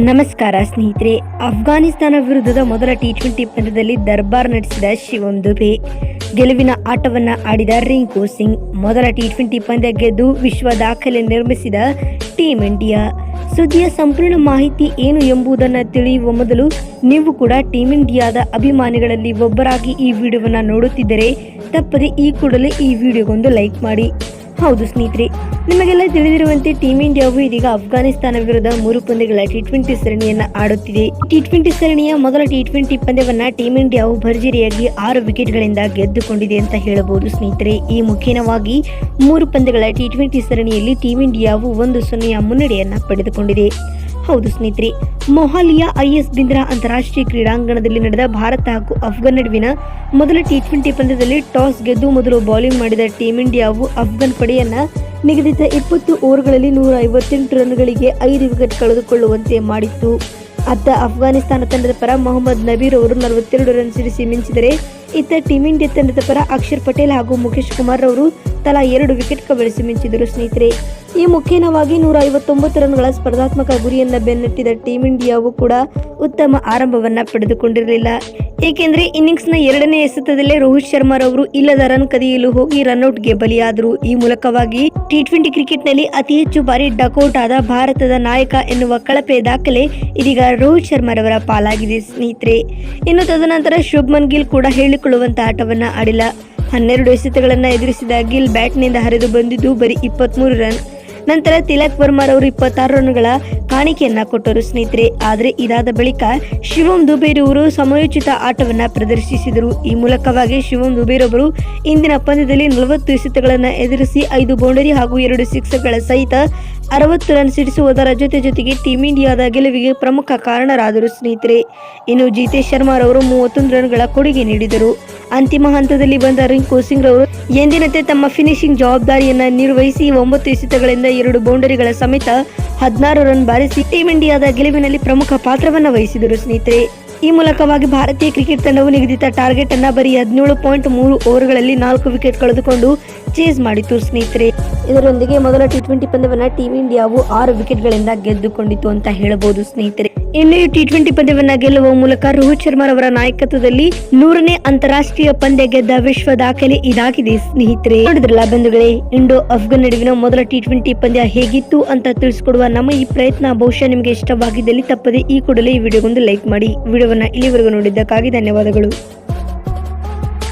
ನಮಸ್ಕಾರ ಸ್ನೇಹಿತರೆ, ಅಫ್ಘಾನಿಸ್ತಾನ ವಿರುದ್ಧದ ಮೊದಲ ಟಿ ಟ್ವೆಂಟಿ ಪಂದ್ಯದಲ್ಲಿ ದರ್ಬಾರ್ ನಡೆಸಿದ ಶಿವಂ ದುಬೆ. ಗೆಲುವಿನ ಆಟವನ್ನ ಆಡಿದ ರಿಂಕು ಸಿಂಗ್, ಮೊದಲ ಟಿ ಟ್ವೆಂಟಿ ಪಂದ್ಯ ಗೆದ್ದು ವಿಶ್ವ ದಾಖಲೆ ನಿರ್ಮಿಸಿದ ಟೀಂ ಇಂಡಿಯಾ. ಸುದ್ದಿಯ ಸಂಪೂರ್ಣ ಮಾಹಿತಿ ಏನು ಎಂಬುದನ್ನು ತಿಳಿಯುವ ಮೊದಲು, ನೀವು ಕೂಡ ಟೀಂ ಇಂಡಿಯಾದ ಅಭಿಮಾನಿಗಳಲ್ಲಿ ಒಬ್ಬರಾಗಿ ಈ ವಿಡಿಯೋವನ್ನು ನೋಡುತ್ತಿದ್ದರೆ, ತಪ್ಪದೆ ಈ ಕೂಡಲೇ ಈ ವಿಡಿಯೋಗೊಂದು ಲೈಕ್ ಮಾಡಿ. ಹೌದು ಸ್ನೇಹಿತರೆ, ನಿಮಗೆಲ್ಲ ತಿಳಿದಿರುವಂತೆ ಟೀಂ ಇಂಡಿಯಾವು ಇದೀಗ ಅಫ್ಘಾನಿಸ್ತಾನ ವಿರುದ್ಧ ಮೂರು ಪಂದ್ಯಗಳ ಟಿ ಟ್ವೆಂಟಿ ಸರಣಿಯನ್ನ ಆಡುತ್ತಿದೆ. ಟಿ ಟ್ವೆಂಟಿ ಸರಣಿಯ ಮೊದಲ ಟಿ ಟ್ವೆಂಟಿ ಪಂದ್ಯವನ್ನ ಟೀಂ ಇಂಡಿಯಾವು ಭರ್ಜರಿಯಾಗಿ ಆರು ವಿಕೆಟ್ಗಳಿಂದ ಗೆದ್ದುಕೊಂಡಿದೆ ಅಂತ ಹೇಳಬಹುದು ಸ್ನೇಹಿತರೆ. ಈ ಮುಖೇನವಾಗಿ ಮೂರು ಪಂದ್ಯಗಳ ಟಿ ಟ್ವೆಂಟಿ ಸರಣಿಯಲ್ಲಿ ಟೀಂ ಇಂಡಿಯಾವು ಒಂದು ಸೊನ್ನೆಯ ಮುನ್ನಡೆಯನ್ನ ಪಡೆದುಕೊಂಡಿದೆ. ಹೌದು ಸ್ನೇಹಿತರೆ, ಮೊಹಾಲಿಯ ಐಎಸ್ ಬಿಂದ್ರಾ ಅಂತಾರಾಷ್ಟ್ರೀಯ ಕ್ರೀಡಾಂಗಣದಲ್ಲಿ ನಡೆದ ಭಾರತ ಹಾಗೂ ಅಫ್ಘಾನ್ ನಡುವಿನ ಮೊದಲ ಟಿ ಟ್ವೆಂಟಿ ಪಂದ್ಯದಲ್ಲಿ ಟಾಸ್ ಗೆದ್ದು ಮೊದಲು ಬೌಲಿಂಗ್ ಮಾಡಿದ ಟೀಂ ಇಂಡಿಯಾವು ಅಫ್ಘಾನ್ ಪಡೆಯನ್ನ ನಿಗದಿತ ಇಪ್ಪತ್ತು ಓವರ್ಗಳಲ್ಲಿ ನೂರ ಐವತ್ತೆಂಟು ರನ್ಗಳಿಗೆ ಐದು ವಿಕೆಟ್ ಕಳೆದುಕೊಳ್ಳುವಂತೆ ಮಾಡಿತ್ತು. ಅತ್ತ ಅಫ್ಘಾನಿಸ್ತಾನ ತಂಡದ ಪರ ಮೊಹಮ್ಮದ್ ನಬೀರ್ ಅವರು ನಲವತ್ತೆರಡು ರನ್ ಸಿಡಿಸಿ ಮಿಂಚಿದರೆ ಇತ್ತ ಟೀಮ್ ಇಂಡಿಯಾ ತಂಡದ ಪರ ಅಕ್ಷರ್ ಪಟೇಲ್ ಹಾಗೂ ಮುಖೇಶ್ ಕುಮಾರ್ ಅವರು ತಲಾ ಎರಡು ವಿಕೆಟ್ ಕಬಳಿಸಿ ಮಿಂಚಿದರು ಸ್ನೇಹಿತರೆ. ಈ ಮುಖೇನವಾಗಿ ನೂರ ಐವತ್ತೊಂಬತ್ತು ರನ್ಗಳ ಸ್ಪರ್ಧಾತ್ಮಕ ಗುರಿಯನ್ನ ಬೆನ್ನಟ್ಟಿದ ಟೀಂ ಇಂಡಿಯಾವು ಕೂಡ ಉತ್ತಮ ಆರಂಭವನ್ನ ಪಡೆದುಕೊಂಡಿರಲಿಲ್ಲ. ಏಕೆಂದ್ರೆ ಇನ್ನಿಂಗ್ಸ್ನ ಎರಡನೇ ಎಸೆತದಲ್ಲೇ ರೋಹಿತ್ ಶರ್ಮಾರವರು ಇಲ್ಲದ ರನ್ ಕದಿಯಲು ಹೋಗಿ ರನ್ಔಟ್ಗೆ ಬಲಿಯಾದರು. ಈ ಮೂಲಕವಾಗಿ ಟಿ ಟ್ವೆಂಟಿ ಕ್ರಿಕೆಟ್ನಲ್ಲಿ ಅತಿ ಹೆಚ್ಚು ಬಾರಿ ಡಕೌಟ್ ಆದ ಭಾರತದ ನಾಯಕ ಎನ್ನುವ ಕಳಪೆ ದಾಖಲೆ ಇದೀಗ ರೋಹಿತ್ ಶರ್ಮಾರವರ ಪಾಲಾಗಿದೆ ಸ್ನೇಹಿತರೆ. ಇನ್ನು ತದನಂತರ ಶುಭ್ಮನ್ ಗಿಲ್ ಕೂಡ ಹೇಳಿಕೊಳ್ಳುವಂತಹ ಆಟವನ್ನ ಆಡಿಲ್ಲ. ಹನ್ನೆರಡು ಎಸೆತಗಳನ್ನು ಎದುರಿಸಿದ ಗಿಲ್ ಬ್ಯಾಟ್ನಿಂದ ಹರಿದು ಬಂದಿದ್ದು ಬರೀ ಇಪ್ಪತ್ಮೂರು ರನ್. ನಂತರ ತಿಲಕ್ ವರ್ಮರ್ ಅವರು ಇಪ್ಪತ್ತಾರು ರನ್ಗಳ ಕಾಣಿಕೆಯನ್ನ ಕೊಟ್ಟರು ಸ್ನೇಹಿತರೆ. ಆದರೆ ಇದಾದ ಬಳಿಕ ಶಿವಂ ದುಬೇರವರು ಸಮಯೋಚಿತ ಆಟವನ್ನು ಪ್ರದರ್ಶಿಸಿದರು. ಈ ಮೂಲಕವಾಗಿ ಶಿವಂ ದುಬೇರವರು ಇಂದಿನ ಪಂದ್ಯದಲ್ಲಿ ನಲವತ್ತು ಎಸೆತಗಳನ್ನು ಎದುರಿಸಿ ಐದು ಬೌಂಡರಿ ಹಾಗೂ ಎರಡು ಸಿಕ್ಸರ್ಗಳ ಸಹಿತ ಅರವತ್ತು ರನ್ ಸಿಡಿಸುವುದರ ಜೊತೆ ಜೊತೆಗೆ ಟೀಂ ಇಂಡಿಯಾದ ಗೆಲುವಿಗೆ ಪ್ರಮುಖ ಕಾರಣರಾದರು ಸ್ನೇಹಿತರೆ. ಇನ್ನು ಜಿತೇಶ್ ಶರ್ಮಾರವರು ಮೂವತ್ತೊಂದು ರನ್ಗಳ ಕೊಡುಗೆ ನೀಡಿದರು. ಅಂತಿಮ ಹಂತದಲ್ಲಿ ಬಂದ ರಿಂಕು ಸಿಂಗ್ ರವರು ಎಂದಿನಂತೆ ತಮ್ಮ ಫಿನಿಶಿಂಗ್ ಜವಾಬ್ದಾರಿಯನ್ನು ನಿರ್ವಹಿಸಿ ಒಂಬತ್ತು ಎಸೆತಗಳಿಂದ ಎರಡು ಬೌಂಡರಿಗಳ ಸಮೇತ ಹದಿನಾರು ರನ್ ಬಾರಿಸಿ ಟೀಂ ಇಂಡಿಯಾದ ಗೆಲುವಿನಲ್ಲಿ ಪ್ರಮುಖ ಪಾತ್ರವನ್ನು ವಹಿಸಿದರು. ಸ್ನೇಹಿತರೆ, ಈ ಮೂಲಕವಾಗಿ ಭಾರತೀಯ ಕ್ರಿಕೆಟ್ ತಂಡವು ನಿಗದಿತ ಟಾರ್ಗೆಟ್ ಅನ್ನ ಬರೀ ಹದಿನೇಳು ಪಾಯಿಂಟ್ ಮೂರು ಓವರ್ಗಳಲ್ಲಿ ನಾಲ್ಕು ವಿಕೆಟ್ ಕಳೆದುಕೊಂಡು ಚೇಸ್ ಮಾಡಿತು. ಸ್ನೇಹಿತರೆ, ಇದರೊಂದಿಗೆ ಮೊದಲ ಟಿ ಟ್ವೆಂಟಿ ಪಂದ್ಯವನ್ನ ಟೀಂ ಇಂಡಿಯಾವು ಆರು ವಿಕೆಟ್ಗಳಿಂದ ಗೆದ್ದುಕೊಂಡಿತು ಅಂತ ಹೇಳಬಹುದು. ಸ್ನೇಹಿತರೆ ಇನ್ನು ಟಿ ಟ್ವೆಂಟಿ ಪಂದ್ಯವನ್ನ ಗೆಲ್ಲುವ ಮೂಲಕ ರೋಹಿತ್ ಶರ್ಮಾ ಅವರ ನಾಯಕತ್ವದಲ್ಲಿ ನೂರನೇ ಅಂತಾರಾಷ್ಟ್ರೀಯ ಪಂದ್ಯ ಗೆದ್ದ ವಿಶ್ವ ದಾಖಲೆ ಇದಾಗಿದೆ, ಸ್ನೇಹಿತರೆ. ನೋಡಿದ್ರಲ್ಲ ಬಂಧುಗಳೇ, ಇಂಡೋ ಅಫ್ಘಾನ್ ನಡುವಿನ ಮೊದಲ ಟಿ ಟ್ವೆಂಟಿ ಪಂದ್ಯ ಹೇಗಿತ್ತು ಅಂತ ತಿಳಿಸ್ಕೊಡುವ ನಮ್ಮ ಈ ಪ್ರಯತ್ನ ಬಹುಶಃ ನಿಮಗೆ ಇಷ್ಟವಾಗಿದ್ದಲ್ಲಿ ತಪ್ಪದೆ ಈ ಕೂಡಲೇ ಈ ವಿಡಿಯೋಗೊಂದು ಲೈಕ್ ಮಾಡಿ. ವಿಡಿಯೋವನ್ನ ಇಲ್ಲಿವರೆಗೂ ನೋಡಿದ್ದಕ್ಕಾಗಿ ಧನ್ಯವಾದಗಳು.